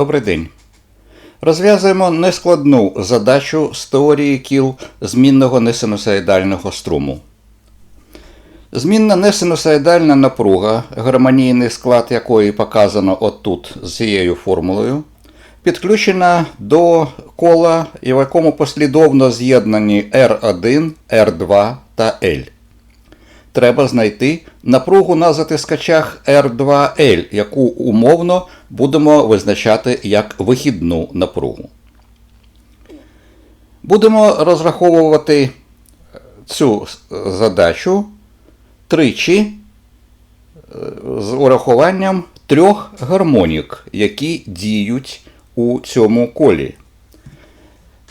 Добрий день. Розв'язуємо нескладну задачу з теорії кіл змінного несинусоїдального струму. Змінна несинусоїдальна напруга, гармонійний склад якої показано отут з цією формулою, підключена до кола, в якому послідовно з'єднані R1, R2 та L. Треба знайти напругу на затискачах R2L, яку умовно будемо визначати як вихідну напругу. Будемо розраховувати цю задачу тричі е, з урахуванням трьох гармонік, які діють у цьому колі.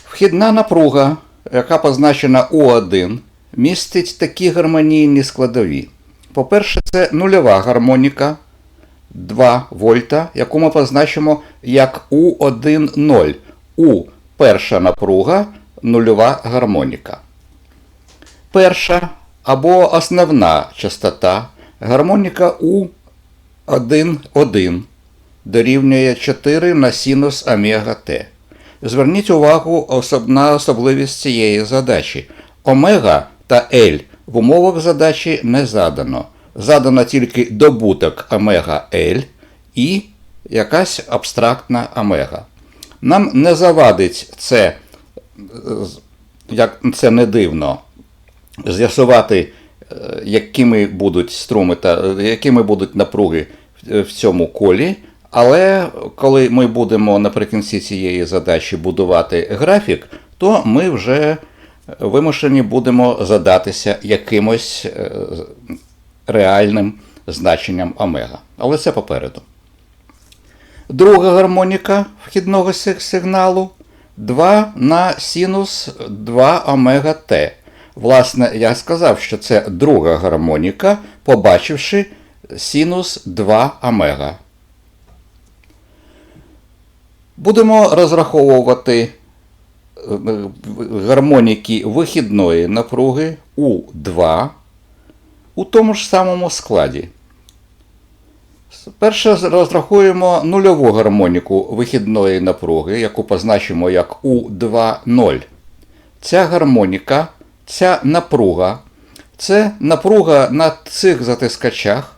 Вхідна напруга, яка позначена У1, містить такі гармонійні складові. По-перше, це нульова гармоніка 2 вольта, яку ми позначимо як У1,0. У перша напруга нульова гармоніка. Перша або основна частота гармоніка У1,1 дорівнює 4 на синус омега Т. Зверніть увагу на особливість цієї задачі. Омега та L в умовах задачі не задано. Задано тільки добуток омега L і якась абстрактна омега. Нам не завадить це, як це не дивно, з'ясувати, якими будуть струми та якими будуть напруги в цьому колі. Але коли ми будемо наприкінці цієї задачі будувати графік, то ми вже вимушені будемо задатися якимось реальним значенням омега. Але це попереду. Друга гармоніка вхідного сигналу 2 на синус 2 омега Т. Власне, я сказав, що це друга гармоніка, побачивши синус 2 омега. Будемо розраховувати гармоніки вихідної напруги У2 у тому ж самому складі. Перше розрахуємо нульову гармоніку вихідної напруги, яку позначимо як У2,0. Ця гармоніка, ця напруга це напруга на цих затискачах,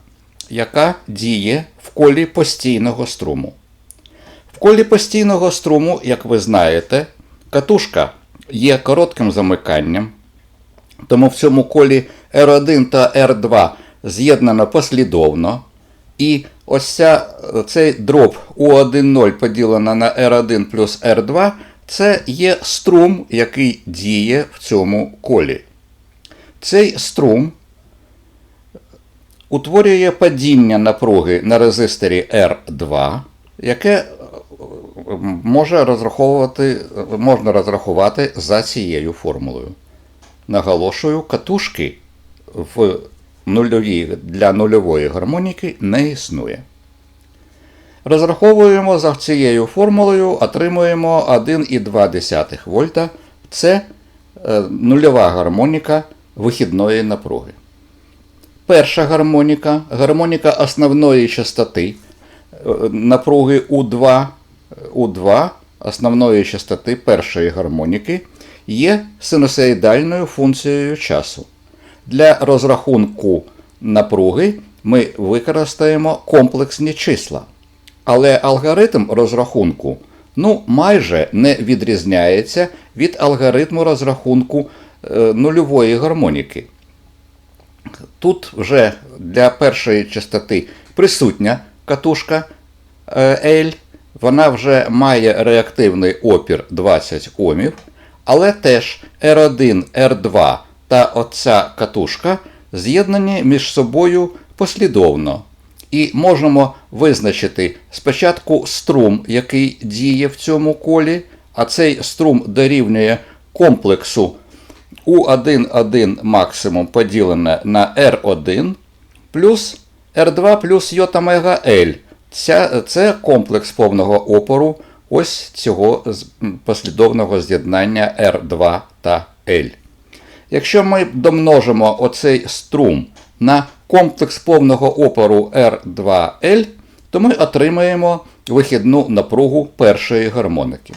яка діє в колі постійного струму. В колі постійного струму, як ви знаєте, катушка є коротким замиканням, тому в цьому колі R1 та R2 з'єднано послідовно. І ось ця, цей дроб U1,0 поділена на R1 плюс R2 це є струм, який діє в цьому колі. Цей струм утворює падіння напруги на резисторі R2, яке може розраховувати, можна розрахувати за цією формулою. Наголошую, катушки в нульовій, для нульової гармоніки не існує. Розраховуємо за цією формулою, отримуємо 1,2 вольта. Це нульова гармоніка вихідної напруги. Перша гармоніка, гармоніка основної частоти напруги У2, У2 основної частоти першої гармоніки є синусоїдальною функцією часу. Для розрахунку напруги ми використаємо комплексні числа. Але алгоритм розрахунку ну, майже не відрізняється від алгоритму розрахунку е, нульової гармоніки. Тут вже для першої частоти присутня катушка е, L, вона вже має реактивний опір 20 Омів, але теж R1, R2 та оця катушка з'єднані між собою послідовно. І можемо визначити спочатку струм, який діє в цьому колі, а цей струм дорівнює комплексу U1,1 максимум поділене на R1 плюс R2 плюс йота омега L. Це комплекс повного опору ось цього послідовного з'єднання R2 та L. Якщо ми домножимо оцей струм на комплекс повного опору R2L, то ми отримаємо вихідну напругу першої гармоники.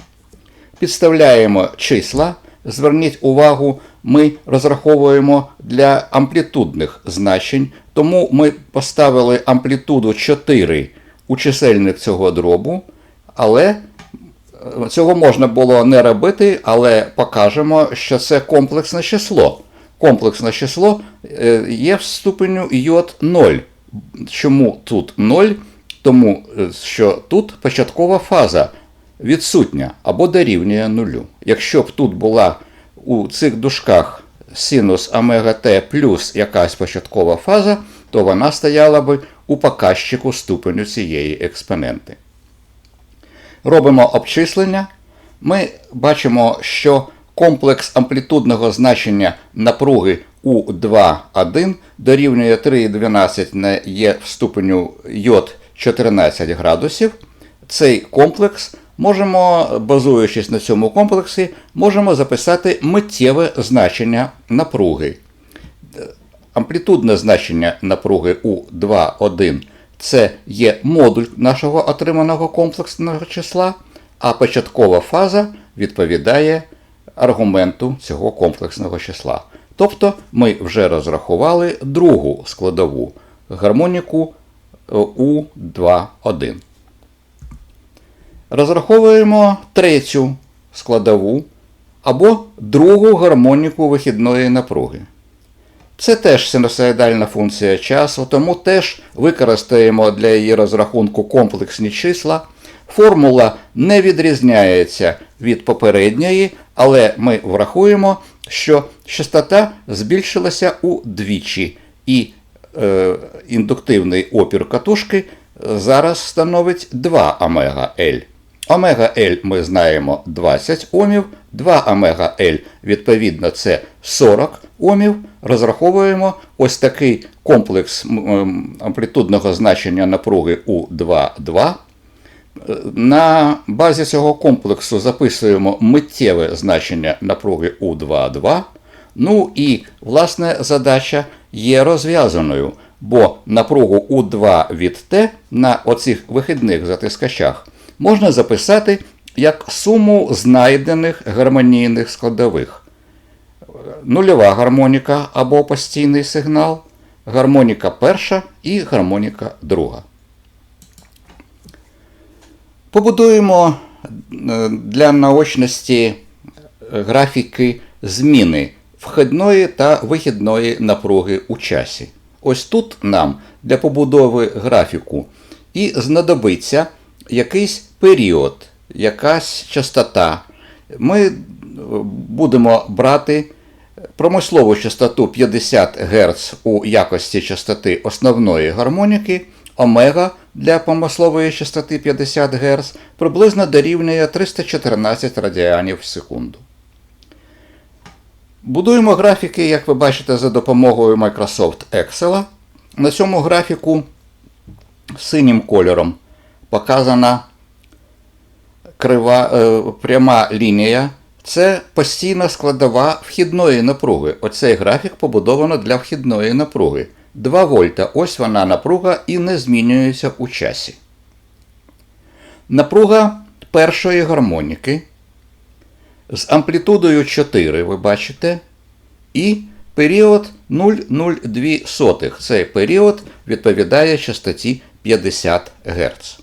Підставляємо числа. Зверніть увагу, ми розраховуємо для амплітудних значень, тому ми поставили амплітуду 4 у чисельник цього дробу, але цього можна було не робити, але покажемо, що це комплексне число. Комплексне число е, є в ступеню йод 0. Чому тут 0? Тому е, що тут початкова фаза відсутня або дорівнює нулю. Якщо б тут була у цих дужках синус омега t плюс якась початкова фаза, то вона стояла би у показчику ступеню цієї експоненти. Робимо обчислення. Ми бачимо, що комплекс амплітудного значення напруги у 2,1 дорівнює 3,12 на є в ступеню йод 14 градусів. Цей комплекс можемо, базуючись на цьому комплексі, можемо записати миттєве значення напруги. Амплітудне значення напруги у 2,1 це є модуль нашого отриманого комплексного числа, а початкова фаза відповідає аргументу цього комплексного числа. Тобто ми вже розрахували другу складову гармоніку у 2,1. Розраховуємо третю складову або другу гармоніку вихідної напруги. Це теж синусоїдальна функція часу, тому теж використаємо для її розрахунку комплексні числа. Формула не відрізняється від попередньої, але ми врахуємо, що частота збільшилася удвічі, і е, індуктивний опір катушки зараз становить 2 омега L. Омега L ми знаємо 20 Омів, 2 омега L відповідно це 40 Омів. Розраховуємо ось такий комплекс амплітудного значення напруги у 2,2. На базі цього комплексу записуємо миттєве значення напруги у 2,2. Ну і власне задача є розв'язаною, бо напругу у 2 від Т на оцих вихідних затискачах можна записати як суму знайдених гармонійних складових. Нульова гармоніка або постійний сигнал, гармоніка перша і гармоніка друга. Побудуємо е, для наочності графіки зміни вхідної та вихідної напруги у часі. Ось тут нам для побудови графіку і знадобиться якийсь період, якась частота. Ми будемо брати промислову частоту 50 Гц у якості частоти основної гармоніки, омега для промислової частоти 50 Гц приблизно дорівнює 314 радіанів в секунду. Будуємо графіки, як ви бачите, за допомогою Microsoft Excel. На цьому графіку синім кольором показана крива, е, пряма лінія. Це постійна складова вхідної напруги. Оцей графік побудовано для вхідної напруги. 2 вольта. Ось вона напруга і не змінюється у часі. Напруга першої гармоніки з амплітудою 4, ви бачите, і період 0,02. Цей період відповідає частоті 50 Гц.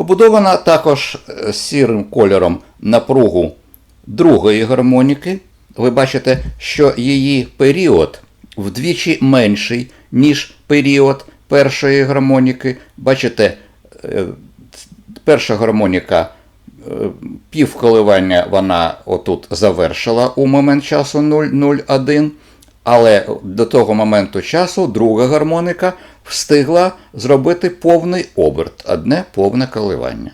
Побудована також е, сірим кольором напругу другої гармоніки. Ви бачите, що її період вдвічі менший, ніж період першої гармоніки. Бачите, е, перша гармоніка е, пів коливання вона отут завершила у момент часу 0,01. Але до того моменту часу друга гармоника встигла зробити повний оберт, одне повне коливання.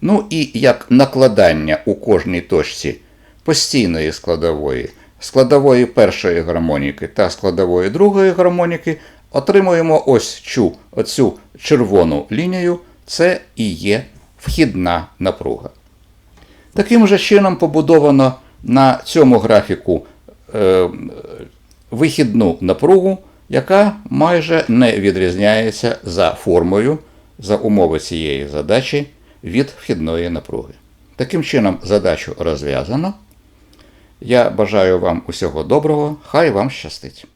Ну і як накладання у кожній точці постійної складової, складової першої гармоніки та складової другої гармоніки, отримуємо ось цю, оцю червону лінію, це і є вхідна напруга. Таким же чином побудовано на цьому графіку. Е, вихідну напругу, яка майже не відрізняється за формою за умови цієї задачі від вхідної напруги. Таким чином, задачу розв'язано. Я бажаю вам усього доброго, хай вам щастить.